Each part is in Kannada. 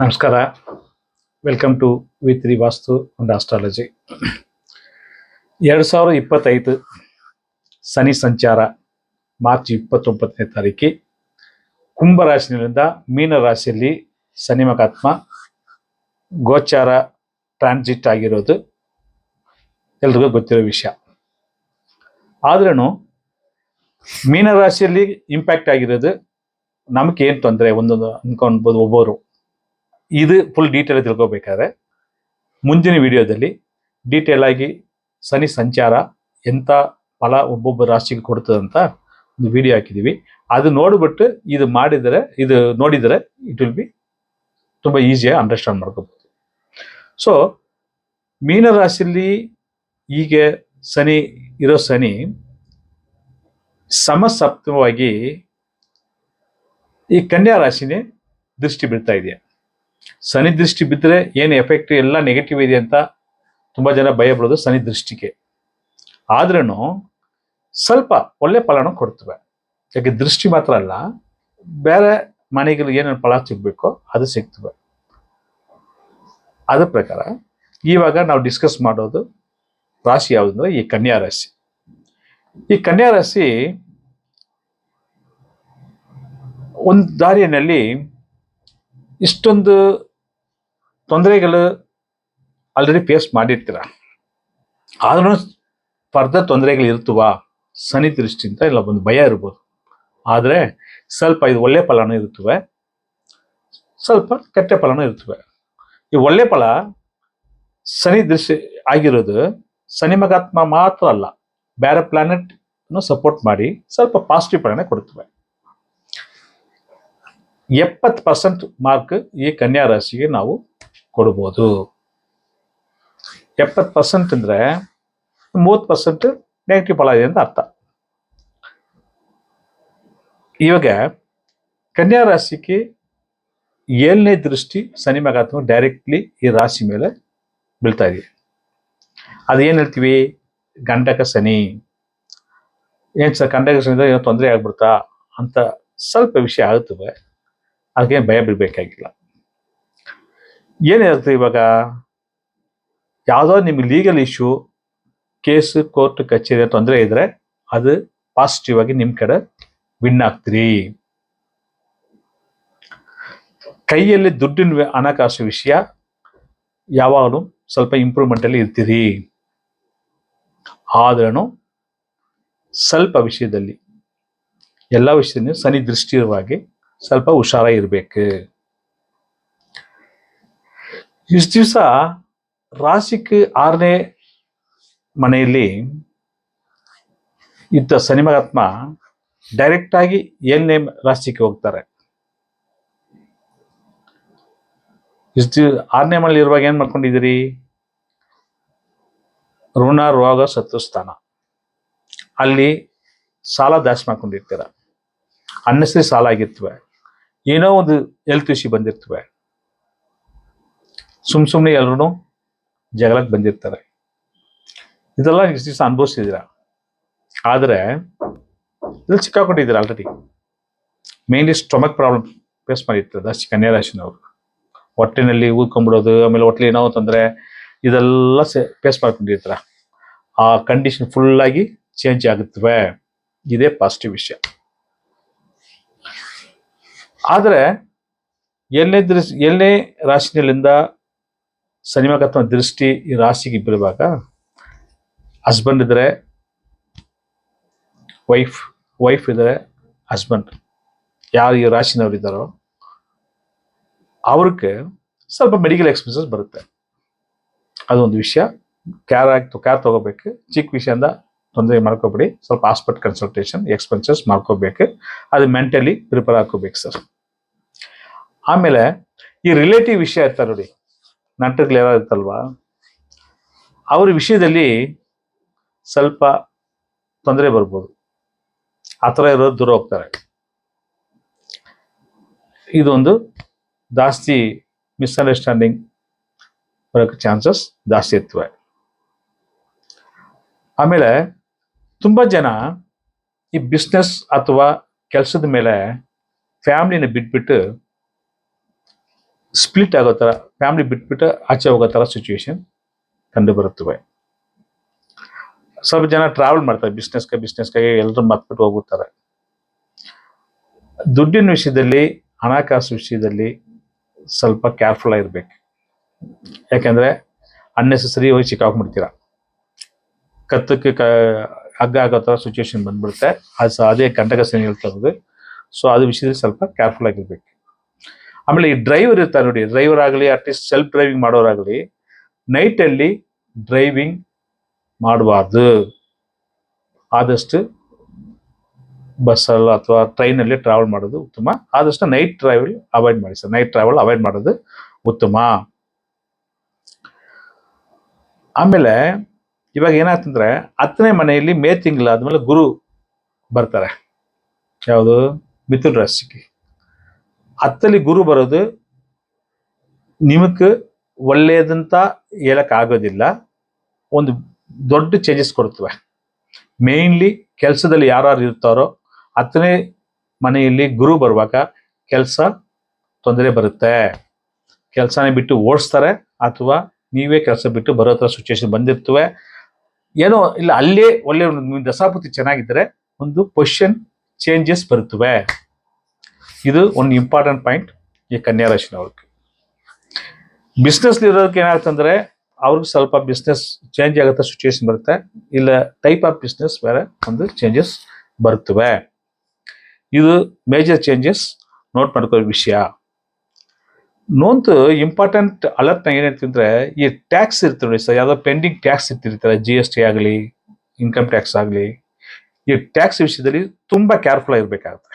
ನಮಸ್ಕಾರ. Welcome to V three vastu and astrology ಎರಡು ಸಾವಿರದ ಇಪ್ಪತ್ತೈದು ಶನಿ ಸಂಚಾರ, ಮಾರ್ಚ್ ಇಪ್ಪತ್ತೊಂಬತ್ತನೇ ತಾರೀಕಿ. ಕುಂಭರಾಶಿನಿಂದ ಮೀನ ರಾಶಿಯಲ್ಲಿ ಶನಿ ಮಹಾತ್ಮ, ಗೋಚಾರ ಟ್ರಾನ್ಸಿಟ್ ಆಗಿರೋದು ಎಲ್ರಿಗೂ ಗೊತ್ತಿರೋ ವಿಷಯ. ಆದ್ರೂ ಮೀನರಾಶಿಯಲ್ಲಿ ಇಂಪ್ಯಾಕ್ಟ್ ಆಗಿರೋದು ನಮಗೆ ಏನು ತೊಂದರೆ ಒಂದೊಂದು ಅನ್ಕೊಳ್ಬೋದು ಒಬ್ಬರು ಇದು ಫುಲ್ ಡೀಟೇಲ್ ತಿಳ್ಕೋಬೇಕಾದ್ರೆ ಮುಂದಿನ ವಿಡಿಯೋದಲ್ಲಿ ಡೀಟೇಲ್ ಆಗಿ ಶನಿ ಸಂಚಾರ ಎಂಥ ಫಲ ಒಬ್ಬೊಬ್ಬ ರಾಶಿಗೆ ಕೊಡ್ತದೆ ಅಂತ ಒಂದು ವಿಡಿಯೋ ಹಾಕಿದ್ದೀವಿ ಅದು ನೋಡಿಬಿಟ್ಟು ಇದು ಮಾಡಿದರೆ, ಇದು ನೋಡಿದರೆ ಇಟ್ ವಿಲ್ ಬಿ ತುಂಬ ಈಸಿಯಾಗಿ ಅಂಡರ್ಸ್ಟ್ಯಾಂಡ್ ಮಾಡ್ಕೋಬೋದು. ಸೊ ಮೀನರಾಶಿಯಲ್ಲಿ ಈಗ ಶನಿ ಇರೋ ಶನಿ ಸಮಸಪ್ತವಾಗಿ ಈ ಕನ್ಯಾ ರಾಶಿನೇ ದೃಷ್ಟಿ ಬೀಳ್ತಾ ಇದೆಯಾ? ಶನಿ ದೃಷ್ಟಿ ಬಿದ್ದರೆ ಏನು ಎಫೆಕ್ಟ್ ಎಲ್ಲ ನೆಗೆಟಿವ್ ಇದೆ ಅಂತ ತುಂಬ ಜನ ಭಯ ಬರೋದು ದೃಷ್ಟಿಗೆ ಆದ್ರೂ ಸ್ವಲ್ಪ ಒಳ್ಳೆ ಫಲನ ಕೊಡ್ತವೆ. ಯಾಕೆ ದೃಷ್ಟಿ ಮಾತ್ರ ಅಲ್ಲ, ಬೇರೆ ಮನೆಗೆ ಏನೇನು ಫಲ ಸಿಗ್ಬೇಕೋ ಅದು ಸಿಗ್ತವೆ. ಅದ್ರ ಪ್ರಕಾರ ಇವಾಗ ನಾವು ಡಿಸ್ಕಸ್ ಮಾಡೋದು ರಾಶಿ ಯಾವುದಂದ್ರೆ ಈ ಕನ್ಯಾ ರಾಶಿ. ಈ ಕನ್ಯಾ ರಾಶಿ ಒಂದು ದಾರಿಯಲ್ಲಿ ಇಷ್ಟೊಂದು ತೊಂದರೆಗಳು ಆಲ್ರೆಡಿ ಫೇಸ್ ಮಾಡಿರ್ತೀರ. ಆದ್ರೂ ಫರ್ದರ್ ತೊಂದರೆಗಳು ಇರ್ತವ? ಸನಿ ದೃಷ್ಟಿಯಿಂದ ಇಲ್ಲ, ಒಂದು ಭಯ ಇರ್ಬೋದು. ಆದರೆ ಸ್ವಲ್ಪ ಇದು ಒಳ್ಳೆ ಫಲನೂ ಇರ್ತವೆ. ಸ್ವಲ್ಪ ಕೆಟ್ಟ ಫಲನೂ ಇರ್ತವೆ. ಈ ಒಳ್ಳೆ ಫಲ ಶನಿ ದೃಷ್ಟಿ ಆಗಿರೋದು ಸನಿಮಗಾತ್ಮ ಮಾತ್ರ ಅಲ್ಲ. ಬೇರೆ ಪ್ಲಾನೆಟ್ ಸಪೋರ್ಟ್ ಮಾಡಿ ಸ್ವಲ್ಪ ಪಾಸಿಟಿವ್ ಫಲನೇ ಕೊಡ್ತವೆ. ಎಪ್ಪತ್ತು ಪರ್ಸೆಂಟ್ ಮಾರ್ಕ್ ಈ ಕನ್ಯಾ ರಾಶಿಗೆ ನಾವು ಕೊಡ್ಬೋದು. ಎಪ್ಪತ್ತು ಪರ್ಸೆಂಟ್ ಅಂದ್ರೆ ಮೂವತ್ತು ಪರ್ಸೆಂಟ್ ನೆಗೆಟಿವ್ ಫಲ ಇದೆ ಅಂತ ಅರ್ಥ. ಇವಾಗ ಕನ್ಯಾ ರಾಶಿಗೆ ಏಳನೇ ದೃಷ್ಟಿ ಶನಿ ಮಗಾತ್ಮ ಡೈರೆಕ್ಟ್ಲಿ ಈ ರಾಶಿ ಮೇಲೆ ಬೀಳ್ತಾ ಇದೆ. ಅದೇನು ಹೇಳ್ತೀವಿ? ಗಂಡಕ ಶನಿ. ಏನು ಸರ್, ಗಂಡಕ ಶನಿ ಏನೋ ತೊಂದರೆ ಆಗ್ಬಿಡ್ತಾ ಅಂತ ಸ್ವಲ್ಪ ವಿಷಯ ಆಗುತ್ತವೆ. ಅದಕ್ಕೆ ಭಯ ಬಿಡಬೇಕಾಗಿಲ್ಲ. ಏನಿರುತ್ತೆ ಇವಾಗ? ಯಾವುದೋ ನಿಮ್ಗೆ ಲೀಗಲ್ ಇಶ್ಯೂ ಕೇಸ್ ಕೋರ್ಟ್ ಕಚೇರಿ ತೊಂದರೆ ಇದ್ರೆ ಅದು ಪಾಸಿಟಿವ್ ಆಗಿ ನಿಮ್ಮ ಕಡೆ ವಿನ್ ಆಗ್ತೀರಿ. ಕೈಯಲ್ಲಿ ದುಡ್ಡಿನ ಹಣಕಾಸು ವಿಷಯ ಯಾವಾಗಲೂ ಸ್ವಲ್ಪ ಇಂಪ್ರೂವ್ಮೆಂಟ್ ಅಲ್ಲಿ ಇರ್ತೀರಿ. ಆದ್ರೂ ಸ್ವಲ್ಪ ವಿಷಯದಲ್ಲಿ ಎಲ್ಲ ವಿಷಯದಲ್ಲಿ ಸನಿ ದೃಷ್ಟಿ ಇರುವಾಗೆ ಸ್ವಲ್ಪ ಹುಷಾರಾಗಿರ್ಬೇಕು. ಇಷ್ಟು ದಿವಸ ರಾಶಿಕ್ ಆರನೇ ಮನೆಯಲ್ಲಿ ಇದ್ದ ಶನಿ ಮಹಾತ್ಮ ಡೈರೆಕ್ಟ್ ಆಗಿ ಏಳನೇ ರಾಶಿಗೆ ಹೋಗ್ತಾರೆ. ಇಷ್ಟು ಆರನೇ ಮನೆಯಲ್ಲಿ ಇರುವಾಗ ಏನ್ ಮಾಡ್ಕೊಂಡಿದ್ದೀರಿ? ಋಣ, ರೋಗ ಸತ್ತು ಸ್ಥಾನ ಅಲ್ಲಿ ಸಾಲ ದಾಸ್ ಮಾಡ್ಕೊಂಡಿರ್ತೀರ. ಅನ್ನಸರಿ ಸಾಲ ಆಗಿರ್ತವೆ ಏನೋ ಒಂದು ಹೆಲ್ತ್ ಇಶ್ಯೂ ಬಂದಿರ್ತವೆ. ಸುಮ್ ಸುಮ್ಮನೆ ಎಲ್ರು ಜಗಳಕ್ಕೆ ಬಂದಿರ್ತಾರೆ. ಇದೆಲ್ಲ ದಿವಸ ಅನುಭವಿಸಿದ್ದೀರ ಆದರೆ ಇಲ್ಲಿ ಸಿಕ್ಕಾಕೊಂಡಿದ್ದೀರ already mainly stomach problem face ಮಾಡಿರ್ತಾರೆ ಜಾಸ್ತಿ ಕನ್ಯಾ ರಾಶಿನವರು ಹೊಟ್ಟೆನಲ್ಲಿ ಊದ್ಕೊಂಡ್ಬಿಡೋದು, ಆಮೇಲೆ ಹೊಟ್ಟೆ ಏನೋ ತೊಂದರೆ, ಇದೆಲ್ಲ ಫೇಸ್ ಮಾಡ್ಕೊಂಡಿರ್ತಾರ. ಆ ಕಂಡೀಷನ್ ಫುಲ್ಲಾಗಿ ಚೇಂಜ್ ಆಗುತ್ತವೆ. ಇದೇ ಪಾಸಿಟಿವ್ ವಿಷಯ. ಆದರೆ ಎಲ್ಲೇ ದೃಶ್ ಎಲ್ಲೇ ರಾಶಿನಲ್ಲಿಂದ ಸನಿಮಗತ್ವ ದೃಷ್ಟಿ ಈ ರಾಶಿಗೆ ಬೀಳುವಾಗ ಹಸ್ಬೆಂಡ್ ಇದ್ದರೆ ವೈಫ್ ವೈಫ್ ಇದ್ದರೆ ಹಸ್ಬೆಂಡ್ ಯಾರು ಈ ರಾಶಿನವ್ರು ಇದ್ದಾರೋ ಅವ್ರಿಗೆ ಸ್ವಲ್ಪ ಮೆಡಿಕಲ್ ಎಕ್ಸ್ಪೆನ್ಸಸ್ ಬರುತ್ತೆ. ಅದೊಂದು ವಿಷಯ. ಕ್ಯಾರ್ ಆಗಿ ಕ್ಯಾರ್ ತೊಗೋಬೇಕು. ಚಿಕ್ಕ ವಿಷಯದಿಂದ ತೊಂದರೆ ಮಾಡ್ಕೋಬೇಡಿ. ಸ್ವಲ್ಪ ಹಾಸ್ಪಿಟಲ್ ಕನ್ಸಲ್ಟೇಷನ್ ಎಕ್ಸ್ಪೆನ್ಸಸ್ ಮಾಡ್ಕೋಬೇಕು. ಅದು ಮೆಂಟಲಿ ಪ್ರಿಪೇರ್ ಹಾಕೋಬೇಕು ಸರ್ ಆಮೇಲೆ ಈ ರಿಲೇಟಿವ್ ವಿಷಯ ಇರ್ತಾರೆ ನೋಡಿ. ನಾಟಕಗಳು ಯಾವ ಇರ್ತಲ್ವಾ ಅವ್ರ ವಿಷಯದಲ್ಲಿ ಸ್ವಲ್ಪ ತೊಂದರೆ ಬರ್ಬೋದು. ಆ ಥರ ಇರೋದು ದೂರ ಹೋಗ್ತಾರೆ. ಇದೊಂದು ಜಾಸ್ತಿ ಮಿಸ್ಅಂಡರ್ಸ್ಟ್ಯಾಂಡಿಂಗ್ ಬರೋಕ್ಕೆ ಚಾನ್ಸಸ್ ಜಾಸ್ತಿ ಇರ್ತವೆ. ಆಮೇಲೆ ತುಂಬ ಜನ ಈ ಬಿಸ್ನೆಸ್ ಅಥವಾ ಕೆಲಸದ ಮೇಲೆ ಫ್ಯಾಮ್ಲಿನ ಬಿಟ್ಬಿಟ್ಟು ಸ್ಪ್ಲಿಟ್ ಆಗೋ ಥರ ಫ್ಯಾಮಿಲಿ ಬಿಟ್ಬಿಟ್ಟು ಆಚೆ ಹೋಗೋ ಥರ ಸಿಚುವೇಶನ್ ಕಂಡು ಬರುತ್ತವೆ ಸ್ವಲ್ಪ ಜನ ಟ್ರಾವೆಲ್ ಮಾಡ್ತಾರೆ ಬಿಸ್ನೆಸ್ಗೆ ಬಿಸ್ನೆಸ್ಗಾಗಿ ಎಲ್ಲರೂ ಮತ್ಬಿಟ್ಟು ಹೋಗುತ್ತಾರೆ ದುಡ್ಡಿನ ವಿಷಯದಲ್ಲಿ, ಹಣಕಾಸು ವಿಷಯದಲ್ಲಿ ಸ್ವಲ್ಪ ಕೇರ್ಫುಲ್ ಆಗಿರ್ಬೇಕು ಯಾಕೆಂದರೆ ಅನ್ನೆಸೆಸರಿ ಹೋಗಿ ಸಿಕ್ಕಾಕ್ಬಿಡ್ತೀರ ಕತ್ತಕ್ಕೆ ಕ, ಹಗ್ಗ ಆಗೋ ಥರ ಸಿಚುವೇಶನ್ ಬಂದ್ಬಿಡುತ್ತೆ. ಅದು, ಅದೇ ಕಂಟಕ ಹೇಳ್ತಾ ಸೊ ಅದು ವಿಷಯದಲ್ಲಿ ಸ್ವಲ್ಪ ಕೇರ್ಫುಲ್ ಆಗಿರ್ಬೇಕು ಆಮೇಲೆ ಈ ಡ್ರೈವರ್ ಇರ್ತಾರೆ ನೋಡಿ ಡ್ರೈವರ್ ಆಗಲಿ ಅಟ್ಲೀಸ್ಟ್ ಸೆಲ್ಫ್ ಡ್ರೈವಿಂಗ್ ಮಾಡೋರಾಗಲಿ ನೈಟಲ್ಲಿ ಡ್ರೈವಿಂಗ್ ಮಾಡಬಾರ್ದು. ಆದಷ್ಟು ಬಸ್ಸಲ್ಲಿ ಅಥವಾ ಟ್ರೈನಲ್ಲಿ ಟ್ರಾವೆಲ್ ಮಾಡೋದು ಉತ್ತಮ. ಆದಷ್ಟು ನೈಟ್ ಟ್ರಾವೆಲ್ ಅವಾಯ್ಡ್ ಮಾಡಿ ಸರ್. ನೈಟ್ ಟ್ರಾವೆಲ್ ಅವಾಯ್ಡ್ ಮಾಡೋದು ಉತ್ತಮ. ಆಮೇಲೆ ಇವಾಗ ಏನಾಗ್ತಂದ್ರೆ, ಹತ್ತನೇ ಮನೆಯಲ್ಲಿ ಮೇ ತಿಂಗಳಾದ್ಮೇಲೆ ಗುರು ಬರ್ತಾರೆ. ಯಾವುದು? ಮಿಥುನ್ ರಾಶಿಗೆ. ಹತ್ತಲ್ಲಿ ಗುರು ಬರೋದು ನಿಮಗೆ ಒಳ್ಳೆಯದಂತ ಹೇಳಕ್ ಆಗೋದಿಲ್ಲ ಒಂದು ದೊಡ್ಡ ಚೇಂಜಸ್ ಕೊಡ್ತವೆ. ಮೇನ್ಲಿ ಕೆಲಸದಲ್ಲಿ ಯಾರು ಇರ್ತಾರೋ ಹತ್ತನೇ ಮನೆಯಲ್ಲಿ ಗುರು ಬರುವಾಗ ಕೆಲಸ ತೊಂದರೆ ಬರುತ್ತೆ. ಕೆಲಸನೇ ಬಿಟ್ಟು ಓಡಿಸ್ತಾರೆ ಅಥವಾ ನೀವೇ ಕೆಲಸ ಬಿಟ್ಟು ಬರೋ ಥರ ಸಿಚುವೇಶನ್ ಬಂದಿರ್ತವೆ. ಏನೋ ಇಲ್ಲ, ಅಲ್ಲೇ ಒಳ್ಳೆ ದಶಾಪತಿ ಚೆನ್ನಾಗಿದ್ದರೆ ಒಂದು ಪೊಸಿಷನ್ ಚೇಂಜಸ್ ಬರುತ್ತವೆ. ಇದು ಒಂದು ಇಂಪಾರ್ಟೆಂಟ್ ಪಾಯಿಂಟ್ ಈ ಕನ್ಯಾ ರಾಶಿನವ್ರಿಗೆ. ಬಿಸ್ನೆಸ್ ಇರೋದಕ್ಕೆ ಏನಾಗ್ತಂದ್ರೆ ಅವ್ರಿಗೆ ಸ್ವಲ್ಪ ಬಿಸ್ನೆಸ್ ಚೇಂಜ್ ಆಗುತ್ತೆ ಸಿಚುವೇಶನ್ ಬರುತ್ತೆ. ಇಲ್ಲ ಟೈಪ್ ಆಫ್ ಬಿಸ್ನೆಸ್ ಬೇರೆ ಒಂದು ಚೇಂಜಸ್ ಬರುತ್ತವೆ. ಇದು ಮೇಜರ್ ಚೇಂಜಸ್ ನೋಟ್ ಮಾಡ್ಕೊಳ್ಳೋ ವಿಷಯ. ನೋಂತು ಇಂಪಾರ್ಟೆಂಟ್ ಅಲರ್ಟ್ ಏನಂತಂದ್ರೆ ಈ ಟ್ಯಾಕ್ಸ್ ಇರ್ತವೆ ನೋಡಿ ಸರ್, ಯಾವುದೋ ಪೆಂಡಿಂಗ್ ಟ್ಯಾಕ್ಸ್ ಇರ್ತಿರ್ತಾರೆ ಜಿ ಎಸ್ ಟಿ ಆಗಲಿ ಇನ್ಕಮ್ ಟ್ಯಾಕ್ಸ್ ಆಗಲಿ. ಈ ಟ್ಯಾಕ್ಸ್ ವಿಷಯದಲ್ಲಿ ತುಂಬ ಕೇರ್ಫುಲ್ ಆಗಿರ್ಬೇಕಾಗುತ್ತೆ.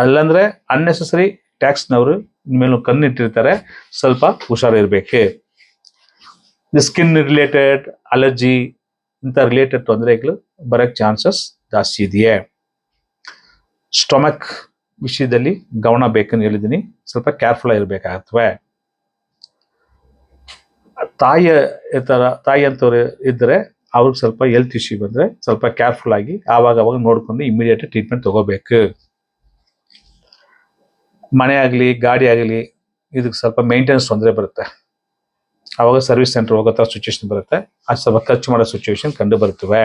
ಅಲ್ಲಂದ್ರೆ ಅನ್ನೆಸೆಸರಿ ಟ್ಯಾಕ್ಸ್ನವರು ಮೇಲೆ ಕಣ್ಣಿಟ್ಟಿರ್ತಾರೆ. ಸ್ವಲ್ಪ ಹುಷಾರಿರ್ಬೇಕು. ಸ್ಕಿನ್ ರಿಲೇಟೆಡ್ ಅಲರ್ಜಿ ಇಂಥ ರಿಲೇಟೆಡ್ ತೊಂದರೆಗಳು ಬರೋಕ್ಕೆ ಚಾನ್ಸಸ್ ಜಾಸ್ತಿ ಇದೆಯೇ? ಸ್ಟೊಮಕ್ ವಿಷಯದಲ್ಲಿ ಗಮನ ಬೇಕಂತ ಹೇಳಿದ್ದೀನಿ. ಸ್ವಲ್ಪ ಕೇರ್ಫುಲ್ ಆಗಿರ್ಬೇಕಾಗತ್ವೆ. ತಾಯಿಯ ಥರ ತಾಯಿ ಅಂತವ್ರು ಇದ್ದರೆ ಅವ್ರಿಗೆ ಸ್ವಲ್ಪ ಹೆಲ್ತ್ ಇಶ್ಯೂ ಬಂದರೆ ಸ್ವಲ್ಪ ಕೇರ್ಫುಲ್ ಆಗಿ ಆವಾಗ ಅವಾಗ ನೋಡ್ಕೊಂಡು ಇಮಿಡಿಯೇಟ್ ಟ್ರೀಟ್ಮೆಂಟ್ ತಗೋಬೇಕು. ಮನೆ ಆಗಲಿ, ಗಾಡಿ ಆಗಲಿ, ಇದಕ್ಕೆ ಸ್ವಲ್ಪ ಮೇಂಟೆನೆನ್ಸ್ ತೊಂದರೆ ಬರುತ್ತೆ. ಆವಾಗ ಸರ್ವಿಸ್ ಸೆಂಟರ್ ಹೋಗೋ ಥರ ಸಿಚುವೇಶನ್ ಬರುತ್ತೆ. ಅದು ಸ್ವಲ್ಪ ಖರ್ಚು ಮಾಡೋ ಸಿಚುವೇಶನ್ ಕಂಡು ಬರುತ್ತವೆ.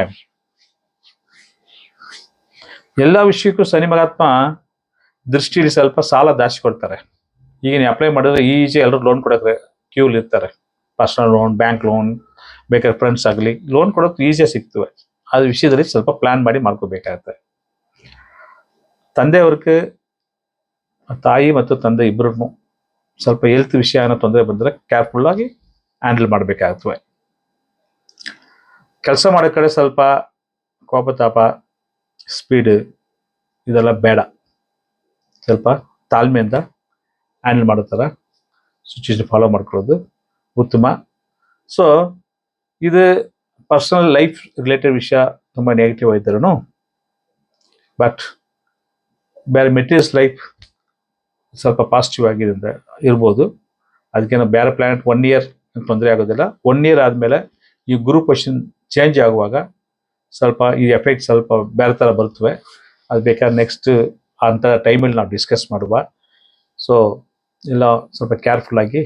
ಎಲ್ಲ ವಿಷಯಕ್ಕೂ ಶನಿ ಮಹಾತ್ಮ ದೃಷ್ಟಿಯಲ್ಲಿ ಸ್ವಲ್ಪ ಸಾಲ ಜಾಸ್ತಿ ಕೊಡ್ತಾರೆ. ಈಗ ನೀವು ಅಪ್ಲೈ ಮಾಡಿದ್ರೆ ಈಜಿ ಎಲ್ಲರೂ ಲೋನ್ ಕೊಡೋಕ್ಕೆ ಕ್ಯೂಲ್ ಇರ್ತಾರೆ. ಪರ್ಸನಲ್ ಲೋನ್ ಬ್ಯಾಂಕ್ ಲೋನ್ ಬೇಕಾದ್ರೆ ಫ್ರೆಂಡ್ಸ್ ಆಗಲಿ ಲೋನ್ ಕೊಡೋಕೆ ಈಸಿಯಾಗಿ ಸಿಗ್ತವೆ. ಆ ವಿಷಯದಲ್ಲಿ ಸ್ವಲ್ಪ ಪ್ಲ್ಯಾನ್ ಮಾಡಿ ಮಾಡ್ಕೋಬೇಕಾಗತ್ತೆ. ತಂದೆಯವ್ರಿಗೆ ತಾಯಿ ಮತ್ತು ತಂದೆ ಇಬ್ಬರನ್ನು ಸ್ವಲ್ಪ ಹೆಲ್ತ್ ವಿಷಯ ಏನೋ ತೊಂದರೆ ಬಂದರೆ ಕೇರ್ಫುಲ್ಲಾಗಿ ಹ್ಯಾಂಡಲ್ ಮಾಡಬೇಕಾಗ್ತವೆ ಕೆಲಸ ಮಾಡೋ ಕಡೆ ಸ್ವಲ್ಪ ಕೋಪತಾಪ ಸ್ಪೀಡ್ ಇದೆಲ್ಲ ಬೇಡ. ಸ್ವಲ್ಪ ತಾಳ್ಮೆಯಿಂದ ಹ್ಯಾಂಡಲ್ ಮಾಡೋ ಥರ ಸಿಚುವೇಶನ್ ಫಾಲೋ ಮಾಡ್ಕೊಳ್ಳೋದು ಉತ್ತಮ. ಸೊ ಇದು ಪರ್ಸನಲ್ ಲೈಫ್ ರಿಲೇಟೆಡ್ ವಿಷಯ ತುಂಬ ನೆಗೆಟಿವ್ ಆಗಿದ್ರೂ ಬಟ್ ಬೇರೆ ಮೆಟೀರಿಯಲ್ಸ್ ಲೈಫ್ ಸ್ವಲ್ಪ ಪಾಸಿಟಿವ್ ಆಗಿದೆ ಅಂದರೆ ಇರ್ಬೋದು. ಅದಕ್ಕೇನೋ ಬೇರೆ ಪ್ಲಾನೆಟ್ ಒನ್ ಇಯರ್ ತೊಂದರೆ ಆಗೋದಿಲ್ಲ. ಒನ್ ಇಯರ್ ಆದಮೇಲೆ ಈ ಗುರು ಪೊಸಿಷನ್ ಚೇಂಜ್ ಆಗುವಾಗ ಸ್ವಲ್ಪ ಈ ಎಫೆಕ್ಟ್ ಸ್ವಲ್ಪ ಬೇರೆ ಥರ ಬರ್ತವೆ ಅದು ಬೇಕಾದ್ರೆ ನೆಕ್ಸ್ಟ್ ಅಂಥ ಟೈಮಲ್ಲಿ ನಾವು ಡಿಸ್ಕಸ್ ಮಾಡುವ. ಸೊ ಎಲ್ಲ ಸ್ವಲ್ಪ ಕೇರ್ಫುಲ್ಲಾಗಿ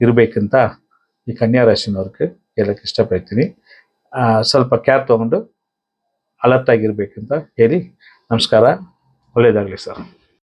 ಇರಬೇಕಂತ ಈ ಕನ್ಯಾ ರಾಶಿನವ್ರಿಗೆ ಹೇಳಕ್ಕೆ ಇಷ್ಟಪಡ್ತೀನಿ. ಸ್ವಲ್ಪ ಕೇರ್ ತೊಗೊಂಡು ಅಲರ್ಟಾಗಿರ್ಬೇಕಂತ ಹೇಳಿ ನಮಸ್ಕಾರ. ಒಳ್ಳೆಯದಾಗಲಿ ಸರ್.